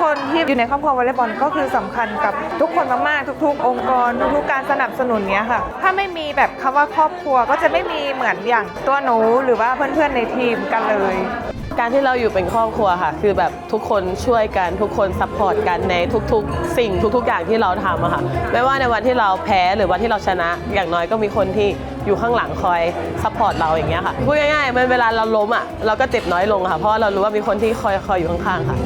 คนที่อยู่ในครอบครัววอลเลย์บอลก็คือสำคัญกับทุกคนมากๆทุก ๆ องค์กรทุกๆการสนับสนุนเนี้ยค่ะ ถ้าไม่มีแบบคำว่าครอบครัวก็จะไม่มีเหมือนอย่างตัวหนูหรือว่าเพื่อนๆในทีมกันเลยการที่เราอยู่เป็นครอบครัวค่ะ คือแบบทุกคนช่วยกันทุกคนซัพพอร์ตกันในทุกๆ สิ่งทุกๆ อย่างที่เราทำอะค่ะไม่ว่าในวันที่เราแพ้หรือวันที่เราชนะ อย่างน้อยก็มีคนที่อยู่ข้างหลังคอยซัพพอร์ตเราอย่างเงี้ยค่ะพูดง่ายๆมันเวลาเราล้มอะเราก็เจ็บน้อยลงค่ะ เพราะเรารู้ว่ามีคนที่คอยคอยอยู่ข้างๆค่ะ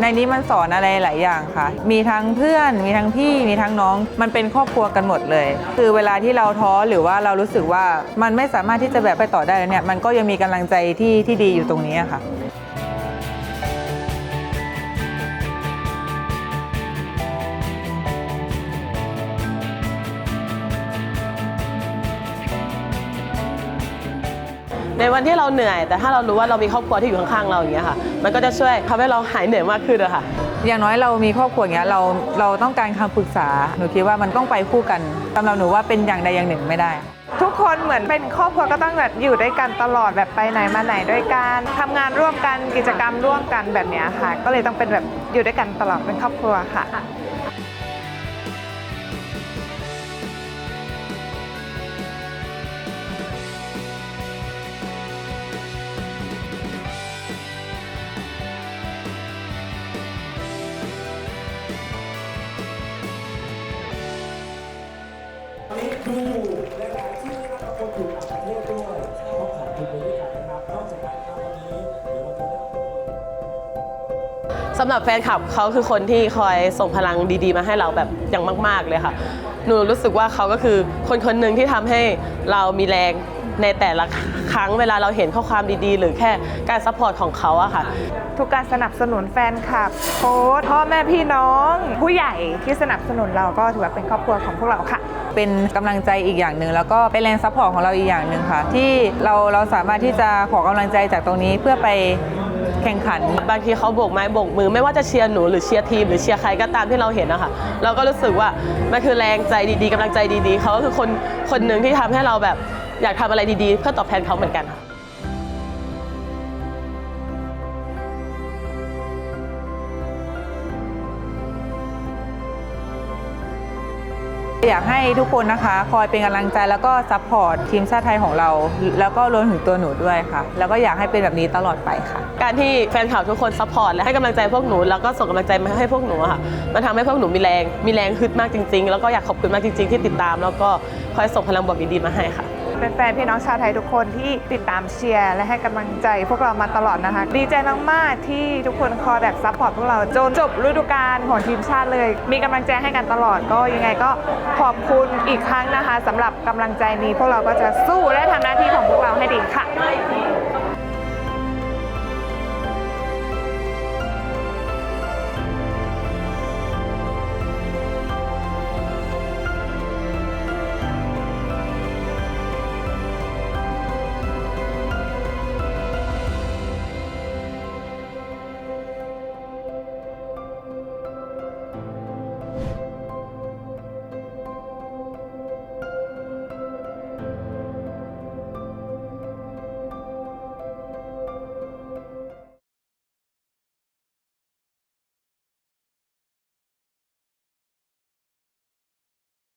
ในนี้มันสอนอะไรหลายอย่างค่ะ มีทั้งเพื่อน มีทั้งพี่มีทั้งน้อง มันเป็นครอบครัวกันหมดเลย คือเวลาที่เราท้อหรือว่าเรารู้สึกว่ามันไม่สามารถที่จะแบบไปต่อได้แล้วเนี่ยมันก็ยังมีกำลังใจที่ที่ดีอยู่ตรงนี้ค่ะ ในวันที่เราเหนื่อย แต่ถ้าเรารู้ว่าเรามีครอบครัวที่อยู่ข้างๆเราอย่างเงี้ยค่ะ มันก็จะช่วยทำให้เราหายเหนื่อยมากขึ้นอะค่ะ อย่างน้อยเรามีครอบครัวอย่างเงี้ยเราเราต้องการคำปรึกษาหนูคิดว่ามันต้องไปคู่กันสำหรับหนูว่าเป็นอย่างใดอย่างหนึ่งไม่ได้ ทุกคนเหมือนเป็นครอบครัวก็ต้องแบบอยู่ด้วยกันตลอดแบบไปไหนมาไหนด้วยกันทำงานร่วมกันกิจกรรมร่วมกันแบบเนี้ยค่ะ ก็เลยต้องเป็นแบบอยู่ด้วยกันตลอดเป็นครอบครัวค่ะ นี่คือรายการที่ได้รับรางวัลถูกต่างประเทศด้วยต้องขอบคุณไปด้วยกันนะครับนอกจากนั้นครับวันนี้เดี๋ยวเราจะได้สำหรับแฟนคลับเขาคือคนที่คอยส่งพลังดีๆ มาให้เราแบบอย่างมาก ๆ เลยค่ะ หนูรู้สึกว่าเขาก็คือคนคนหนึ่งที่ทำให้เรามีแรงในแต่ละ ครั้งเวลาเราเห็นข้อความดีๆ หรือแค่การซัพพอร์ตของเขาอะค่ะ ทุกการสนับสนุนแฟนคลับโค้ชพ่อแม่พี่น้อง ผู้ใหญ่ที่สนับสนุนเราก็ถือว่าเป็นครอบครัวของพวกเราค่ะ เป็นกำลังใจอีกอย่างหนึ่งแล้วก็เป็นแรงซัพพอร์ตของเราอีกอย่างหนึ่งค่ะ ที่เราเราสามารถที่จะขอกำลังใจจากตรงนี้เพื่อไปแข่งขัน บางทีเขาโบกไม้โบกมือไม่ว่าจะเชียร์หนูหรือเชียร์ทีมหรือเชียร์ใครก็ตามที่เราเห็นนะคะเราก็รู้สึกว่ามันคือแรงใจดีๆกำลังใจดีๆเขาก็คือคนคนหนึ่งที่ทำให้เราแบบ อยากทำอะไรดีๆ เพื่อตอบแทนเขาเหมือนกันค่ะอยากให้ทุกคนนะคะ คอยเป็นกำลังใจแล้วก็ซัพพอร์ตทีมชาติไทยของเรา แล้วก็รวมถึงตัวหนูด้วยค่ะ แล้วก็อยากให้เป็นแบบนี้ตลอดไปค่ะ การที่แฟนคลับทุกคนซัพพอร์ตและให้กำลังใจพวกหนูแล้วก็ส่งกำลังใจมาให้พวกหนูอะค่ะ มันทำให้พวกหนูมีแรง มีแรงฮึดมากจริง ๆ แล้วก็อยากขอบคุณมากจริง ๆ ที่ติดตาม แล้วก็คอยส่งพลังบวกดีๆมาให้ค่ะเป็น แฟนพี่น้องชาวไทยทุกคนที่ติดตามเชียร์และให้กำลังใจพวกเรามาตลอดนะคะ ดีใจมากๆที่ทุกคนคอยแบบซัพพอร์ตพวกเราจนจบฤดูกาลของทีมชาติเลย มีกำลังใจให้กันตลอดก็ยังไงก็ขอบคุณอีกครั้งนะคะสำหรับกำลังใจนี้พวกเราก็จะสู้และทำหน้าที่ของพวกเราให้ดีค่ะ